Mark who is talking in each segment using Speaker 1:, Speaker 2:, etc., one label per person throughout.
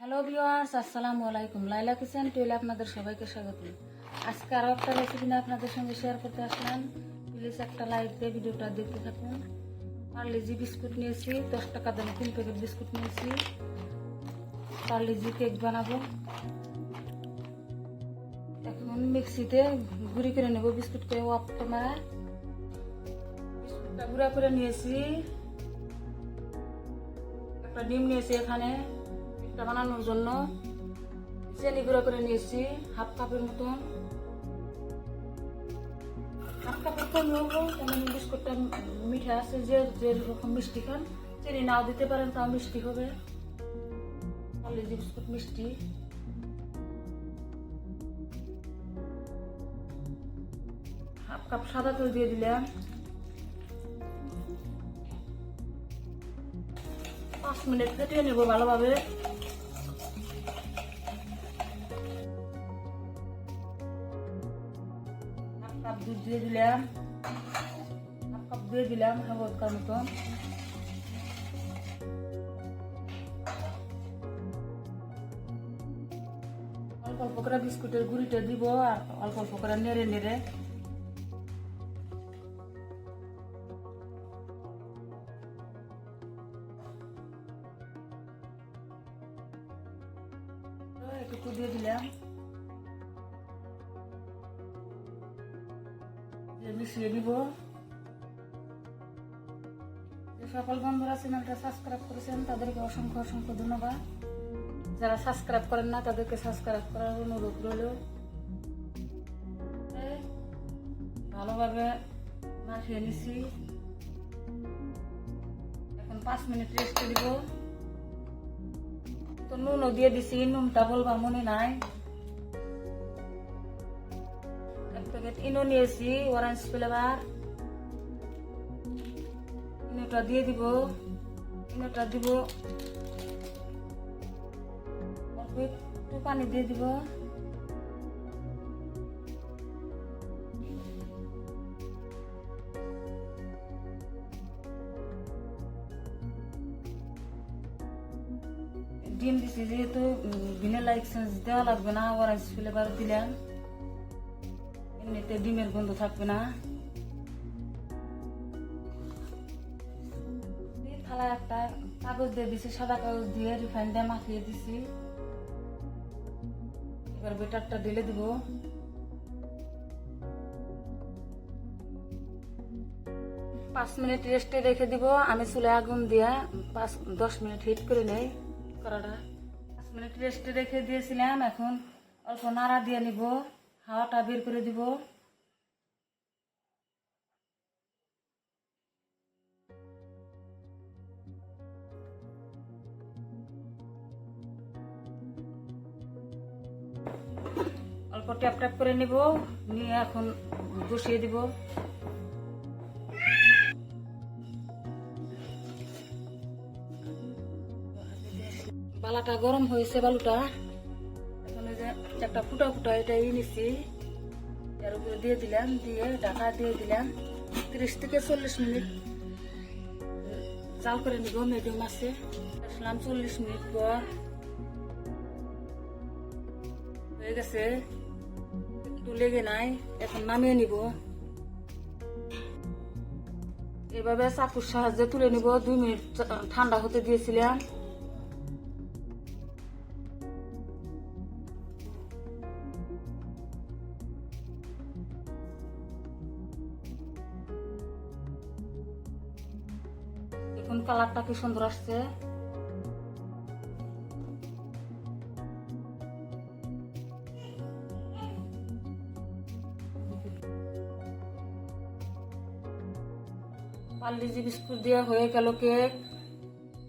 Speaker 1: Hello viewers আসসালামু আলাইকুম। লাইলা kitchen টুয়েলে আপনাদের সবাইকে স্বাগত। আজকে আরও একটা রেসিপি নিয়ে আপনাদের সঙ্গে শেয়ার করতে আসলাম। প্লিজ একটা লাইক দিয়ে ভিডিওটা দেখতে থাকুন। পার্লিজি বিস্কুট নিয়েছি, দশ টাকা দামে তিন প্যাকেট বিস্কুট নিয়েছি। পার্লিজি কেক বানাবো। এখন মিক্সিতে গুঁড়ি করে নেব বিস্কুটকে ওয়াপটা মারা বিস্কুটটা গুঁড়া করে নিয়েছি। একটা ডিম নিয়েছি এখানে। এটা বানানোর জন্য চিনি গুঁড়ো করে নিয়েছি, হাফ কাপের মতন। হাফ কাপের কম নেব তেমন বিস্কুটটা মিঠা আছে, যে যে রকম মিষ্টি খান। চিনি নাও দিতে পারেন, তাও মিষ্টি হবে। পার্লেজি বিস্কুট মিষ্টি। হাফ কাপ সাদা তেল দিয়ে দিলাম। পাঁচ মিনিট ফেটিয়ে নেব ভালোভাবে। দুধ দিয়ে দিলাম হাফ কাপ দিয়ে দিলাম হালকা মতন অল্প অল্প করে বিস্কুটের গুঁড়িটা দিব আর অল্প অল্প করে নেড়ে নেড়ে একটু দিয়ে দিলাম মিশিয়ে দিব। যে সকল বন্ধুরা চ্যানেলটা সাবস্ক্রাইব করেছেন, তাদেরকে অসংখ্য অসংখ্য ধন্যবাদ। যারা সাবস্ক্রাইব করেন না, তাদেরকে সাবস্ক্রাইব করার অনুরোধ রইল। ভালোভাবে মাখিয়ে নিছি। এখন পাঁচ মিনিট রেস্টে দিব। তো নুনও দিয়ে দিছি, নুনটা বলবার মনে নাই। ইনো নিয়েছি অরেঞ্জ ফ্লেভার ইনোটা দিয়ে দিব ইনোটা দিব। অল্প একটু পানি দিয়ে দিব। ডিম দিছি যেহেতু ভিনেলা এক্সচেঞ্জ দেওয়া লাগবে না অরেঞ্জ ফ্লেভার দিলাম। এমনিতে ডিমের গন্ধ থাকবে না। থালায় একটা কাগজ দিয়ে দিছি, সাদা কাগজ দিয়ে রিফাইন দিয়ে মাখিয়ে দিছি। এবার বেটারটা ঢেলে দিব। পাঁচ মিনিট রেস্টে রেখে দিব। আমি চুলে আগুন দিয়ে পাঁচ, দশ মিনিট হিট করে নেই করাটা পাঁচ মিনিট রেস্টে রেখে দিয়েছিলাম, এখন অল্প নাড়া দিয়ে নিব। হাওয়াটা বের করে দিব। অল্প ট্যাপ ট্যাপ করে নিব, নিয়ে এখন বসিয়ে দিব। বালাটা গরম হয়েছে বালুটা। একটা ফুটা ফুটা এটা ই নিছি। এর উপরে দিয়ে দিলাম, দিয়ে ঢাকা দিয়ে দিলাম। তিরিশ থেকে চল্লিশ মিনিট। চাল করে নিব মিডিয়াম আছে। আসলাম চল্লিশ মিনিট পর। হয়ে গেছে। একটু লেগে নাই, এখন নামিয়ে নিব। এভাবে চাকুর সাহায্যে তুলে নিব। দুই মিনিট ঠান্ডা হতে দিয়েছিলাম। দেখুন কালারটা কি সুন্দর আসছে? পাল্লিজি বিস্কুট দেওয়া হয়ে গেল কেক।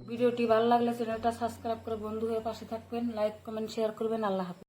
Speaker 1: ভিডিওটি ভালো লাগলে চ্যানেলটা সাবস্ক্রাইব করে বন্ধু হয়ে পাশে থাকবেন। লাইক, কমেন্ট, শেয়ার করবেন। আল্লাহ হাফিজ।